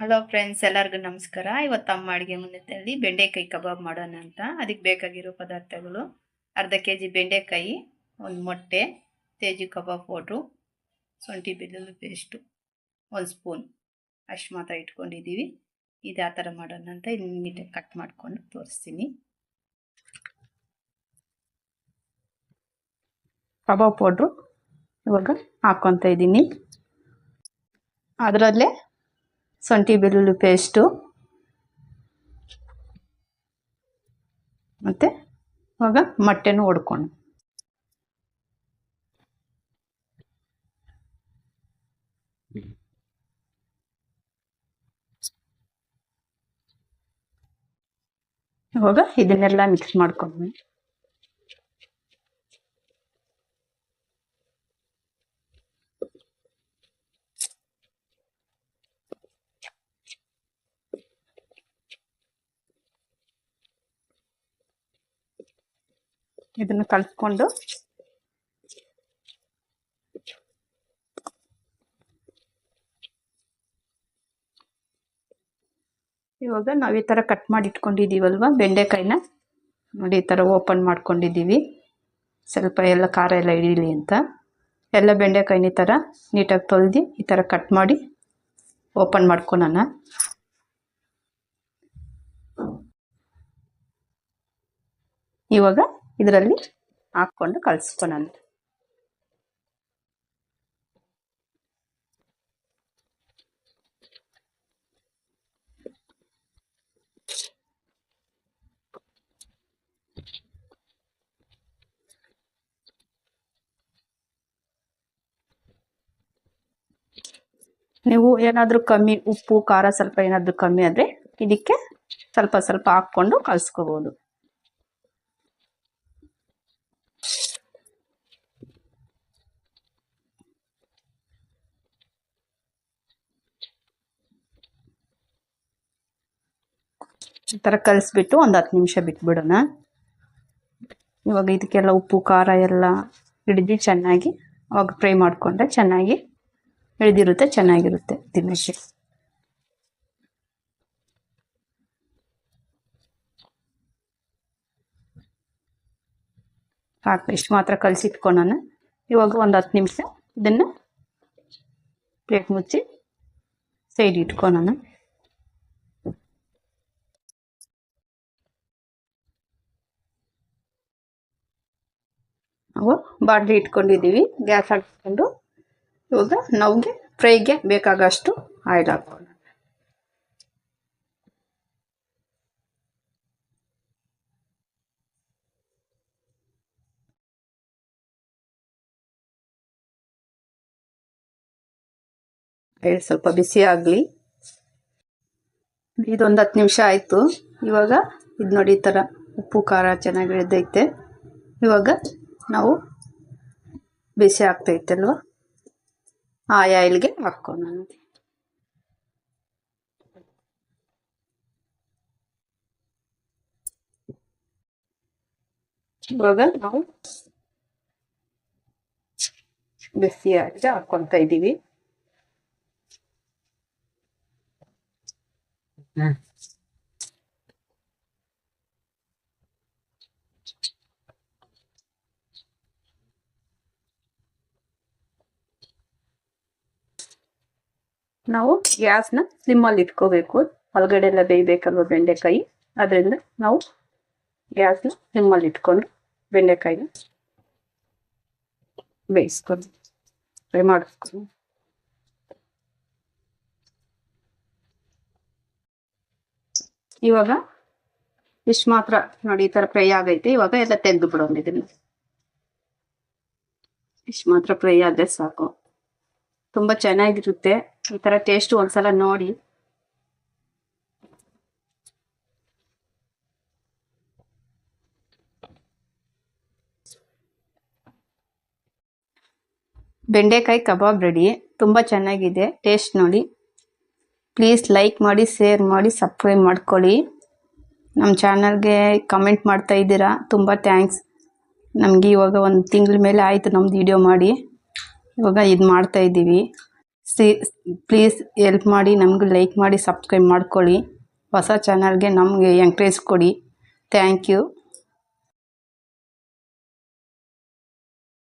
Hello friends ಎಲ್ಲರಿಗೂ ನಮಸ್ಕಾರ. ಇವತ್ತು ಅಮ್ಮ ಅಡುಗೆ ಮುಂದೆ ಬೆಂಡೆಕಾಯಿ ಕಬಾಬ್ ಮಾಡೋಣ ಅಂತ. ಅದಕ್ಕೆ ಬೇಕಾಗಿರೋ ಪದಾರ್ಥಗಳು ಅರ್ಧ ಕೆ ಜಿ ಬೆಂಡೆಕಾಯಿ, ಒಂದು ಮೊಟ್ಟೆ ತೇಜು ಕಬಾಬ್ ಪೌಡ್ರು, ಶುಂಠಿ ಬೆಳ್ಳುಳ್ಳಿ ಪೇಸ್ಟು, ಒಂದು ಸ್ಪೂನ್. ಅಷ್ಟು ಮಾತ್ರ ಇಟ್ಕೊಂಡಿದ್ದೀವಿ. ಇದು ಆ ಥರ ಮಾಡೋಣ ಅಂತ ಇನ್ನು ನೀಟಾಗಿ ಕಟ್ ಮಾಡಿಕೊಂಡು ತೋರಿಸ್ತೀನಿ. ಕಬಾಬ್ ಪೌಡ್ರು ಇವಾಗ ಹಾಕ್ಕೊತ ಇದ್ದೀನಿ. ಅದರಲ್ಲೇ ಶುಂಠಿ ಬೆಳ್ಳುಳ್ಳಿ ಪೇಸ್ಟು ಮತ್ತು ಇವಾಗ ಮೊಟ್ಟೆನೂ ಹೊಡ್ಕೊಂಡು ಇವಾಗ ಇದನ್ನೆಲ್ಲ ಮಿಕ್ಸ್ ಮಾಡ್ಕೊಂಡು ಇದನ್ನು ಕಲಿಸ್ಕೊಂಡು ಇವಾಗ ನಾವು ಈ ಥರ ಕಟ್ ಮಾಡಿ ಇಟ್ಕೊಂಡಿದ್ದೀವಲ್ವ ಬೆಂಡೆಕಾಯಿನ? ನೋಡಿ ಈ ಥರ ಓಪನ್ ಮಾಡ್ಕೊಂಡಿದ್ದೀವಿ ಸ್ವಲ್ಪ ಎಲ್ಲ ಖಾರ ಎಲ್ಲ ಹಿಡೀಲಿ ಅಂತ. ಎಲ್ಲ ಬೆಂಡೆಕಾಯಿನ ಈ ಥರ ನೀಟಾಗಿ ತೊಳೆದು ಈ ಥರ ಕಟ್ ಮಾಡಿ ಓಪನ್ ಮಾಡ್ಕೊಳೋಣ. ಇವಾಗ ಇದರಲ್ಲಿ ಹಾಕ್ಕೊಂಡು ಕಲಿಸ್ಕೊಳೋಣ ನೀವು ಏನಾದರೂ ಕಮ್ಮಿ ಉಪ್ಪು, ಖಾರ ಸ್ವಲ್ಪ ಏನಾದರೂ ಕಮ್ಮಿ ಆದರೆ ಇದಕ್ಕೆ ಸ್ವಲ್ಪ ಸ್ವಲ್ಪ ಹಾಕ್ಕೊಂಡು ಕಲಿಸ್ಕೋಬೋದು. ಈ ಥರ ಕಲಿಸ್ಬಿಟ್ಟು ಒಂದು ಹತ್ತು ನಿಮಿಷ ಬಿಟ್ಬಿಡೋಣ. ಇವಾಗ ಇದಕ್ಕೆಲ್ಲ ಉಪ್ಪು, ಖಾರ ಎಲ್ಲ ಹಿಡಿದು ಚೆನ್ನಾಗಿ ಅವಾಗ ಫ್ರೈ ಮಾಡಿಕೊಂಡ್ರೆ ಚೆನ್ನಾಗಿ ಹಿಡಿದಿರುತ್ತೆ ಚೆನ್ನಾಗಿರುತ್ತೆ ತಿನ್ನೋಕ್ಕೆ. ಸಾಕು ಇಷ್ಟು ಮಾತ್ರ ಕಲಸಿಟ್ಕೊಳೋಣ. ಇವಾಗ ಒಂದು ಹತ್ತು ನಿಮಿಷ ಇದನ್ನು ಪ್ಲೇಟ್ ಮುಚ್ಚಿ ಸೈಡ್ ಇಟ್ಕೊಳೋಣ. ನಾವು ಬಾಣಲಿ ಇಟ್ಕೊಂಡಿದ್ದೀವಿ. ಗ್ಯಾಸ್ ಹಾಕ್ಕೊಂಡು ಇವಾಗ ನಮಗೆ ಫ್ರೈಗೆ ಬೇಕಾಗಷ್ಟು ಆಯಿಲ್ ಹಾಕೋಣ ಆಯಿಲ್ ಸ್ವಲ್ಪ ಬಿಸಿ ಆಗಲಿ. ಇದೊಂದು ಹತ್ತು ನಿಮಿಷ ಆಯಿತು. ಇವಾಗ ಇದು ನೋಡಿ ಈ ಥರ ಉಪ್ಪು, ಖಾರ ಚೆನ್ನಾಗಿ ಇಳಿದೈತೆ ಇವಾಗ ನಾವು ಬಿಸಿ ಆಗ್ತೈತಲ್ವ? ಆ ಆಯಿಲ್ಗೆ ನಾನು ಇವಾಗ ನಾವು ಬಿಸಿ ಆಗಿ ಹಾಕ್ಕೊತ ಇದ್ದೀವಿ ನಾವು ಗ್ಯಾಸ್ನ ಸ್ಲಿಮ್ಮಲ್ಲಿ ಇಟ್ಕೋಬೇಕು. ಒಳಗಡೆ ಎಲ್ಲ ಬೇಯಬೇಕಲ್ವ ಬೆಂಡೆಕಾಯಿ? ಅದರಿಂದ ನಾವು ಗ್ಯಾಸ್ನ ಸ್ಲಿಮ್ಮಲ್ಲಿ ಇಟ್ಕೊಂಡು ಬೆಂಡೆಕಾಯಿನ ಬೇಯಿಸ್ಕೊಂಡು, ಫ್ರೈ ಮಾಡಿಸ್ಕೊಂಡು ಇವಾಗ ಇಷ್ಟು ಮಾತ್ರ ನೋಡಿ ಈ ಥರ ಫ್ರೈ ಆಗೈತೆ. ಇವಾಗ ಎಲ್ಲ ತೆಗೆದು ಬಿಡೋಣ ಇದನ್ನ. ಇಷ್ಟು ಮಾತ್ರ ಫ್ರೈ ಆದರೆ ಸಾಕು. ತುಂಬಾ ಚೆನ್ನಾಗಿರುತ್ತೆ. ಈ ತರ ಟೇಸ್ಟ್ ಒಂದ್ಸಲ ನೋಡಿ. ಬೆಂಡೆಕಾಯಿ ಕಬಾಬ್ ರೆಡಿ ತುಂಬ ಚೆನ್ನಾಗಿದೆ. ಟೇಸ್ಟ್ ನೋಡಿ. ಪ್ಲೀಸ್ ಲೈಕ್ ಮಾಡಿ ಶೇರ್ ಮಾಡಿ ಸಬ್ಸ್ಕ್ರೈಬ್ ಮಾಡ್ಕೊಳ್ಳಿ. ನಮ್ಮ ಚಾನಲ್ಗೆ ಕಮೆಂಟ್ ಮಾಡ್ತಾ ಇದ್ದೀರಾ, ತುಂಬ ಥ್ಯಾಂಕ್ಸ್ ನಮಗೆ ಇವಾಗ ಒಂದು ತಿಂಗಳ ಮೇಲೆ ಆಯಿತು ನಮ್ದು ವಿಡಿಯೋ ಮಾಡಿ. ಇವಾಗ ಇದು ಮಾಡ್ತಾ ಇದ್ದೀವಿ. ಸಿ ಪ್ಲೀಸ್ ಎಲ್ಪ್ ಮಾಡಿ, ನಮ್ಗೆ ಲೈಕ್ ಮಾಡಿ ಸಬ್ಸ್ಕ್ರೈಬ್ ಮಾಡ್ಕೊಳ್ಳಿ. ಹೊಸ ಚಾನಲ್ಗೆ ನಮಗೆ ಎಂಕ್ರೇಜ್ ಕೊಡಿ. Thank you